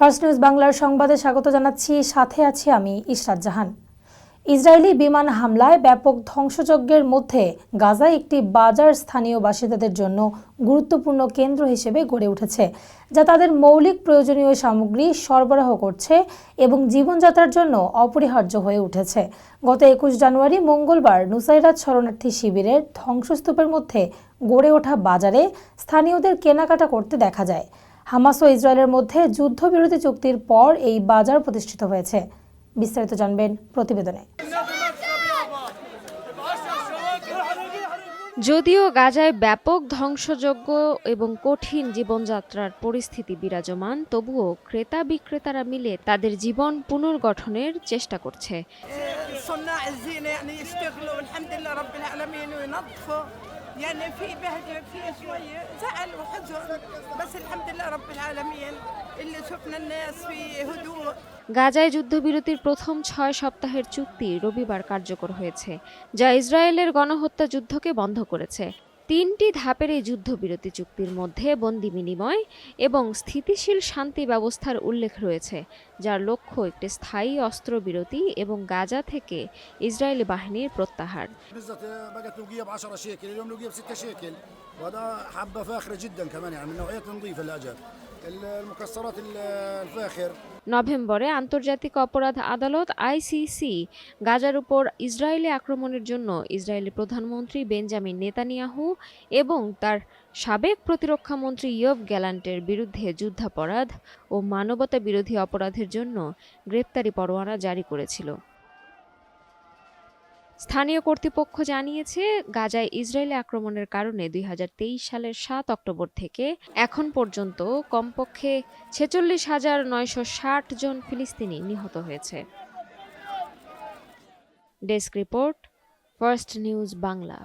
First news বাংলার সংবাদে স্বাগত জানাচ্ছি। সাথে আছি আমি ইশরাত জাহান। ইসরায়েলি বিমান হামলায় ব্যাপক ধ্বংসযজ্ঞের মধ্যে গাজায় একটি বাজার স্থানীয় বাসিন্দাদের জন্য গুরুত্বপূর্ণ কেন্দ্র হিসেবে গড়ে উঠেছে, যা তাদের মৌলিক প্রয়োজনীয় সামগ্রী সরবরাহ করছে এবং জীবনযাত্রার জন্য অপরিহার্য হয়ে উঠেছে। গত একুশ জানুয়ারি মঙ্গলবার নুসাইরাত শরণার্থী শিবিরের ধ্বংসস্তূপের মধ্যে গড়ে ওঠা বাজারে স্থানীয়দের কেনাকাটা করতে দেখা যায়। হামাস ও ইসরায়েলের মধ্যে যুদ্ধবিরতি চুক্তির পর এই বাজার প্রতিষ্ঠিত হয়েছে। বিস্তারিত জানবেন প্রতিবেদনে। যদিও গাজায় ব্যাপক ধ্বংসযোগ্য এবং কঠিন জীবনযাত্রার পরিস্থিতি বিরাজমান তবুও ক্রেতা বিক্রেতারা মিলে তাদের জীবন পুনর্গঠনের চেষ্টা করছে। يعني يشتغلوا والحمد لله رب العالمين وينظفوا يعني في بهجة في شوية زعل وحزن بس الحمد لله رب العالمين اللي شفنا الناس في هدوء গাজায় যুদ্ধবিরতির প্রথম ছয় সপ্তাহের চুক্তি রবিবার কার্যকর হয়েছে যা ইসরায়েলের গণহত্যা যুদ্ধকে বন্ধ করেছে তিনটি ধাপের এই যুদ্ধবিরতি চুক্তির মধ্যে বন্দি বিনিময় এবং স্থিতিশীল শান্তি ব্যবস্থার উল্লেখ রয়েছে, যার লক্ষ্য একটি স্থায়ী অস্ত্রবিরতি এবং গাজা থেকে ইসরায়েলি বাহিনীর প্রত্যাহার। নভেম্বরে আন্তর্জাতিক অপরাধ আদালত আইসিসি গাজার উপর ইসরায়েলি আক্রমণের জন্য ইসরায়েলি প্রধানমন্ত্রী বেঞ্জামিন নেতানিয়াহু এবং তার সাবেক প্রতিরক্ষামন্ত্রী ইয়ব গ্যালান্টের বিরুদ্ধে যুদ্ধাপরাধ ও মানবতা বিরোধী অপরাধের জন্য গ্রেপ্তারি পরোয়ানা জারি করেছিল। স্থানীয় কর্তৃপক্ষ জানিয়েছে, গাজায় ইসরায়েলি আক্রমণের কারণে দুই হাজার তেইশ সালের সাত অক্টোবর থেকে এখন পর্যন্ত কমপক্ষে ছেচল্লিশ হাজার নয়শো ষাট জন ফিলিস্তিনি নিহত হয়েছে। Desk report, first news Bangla.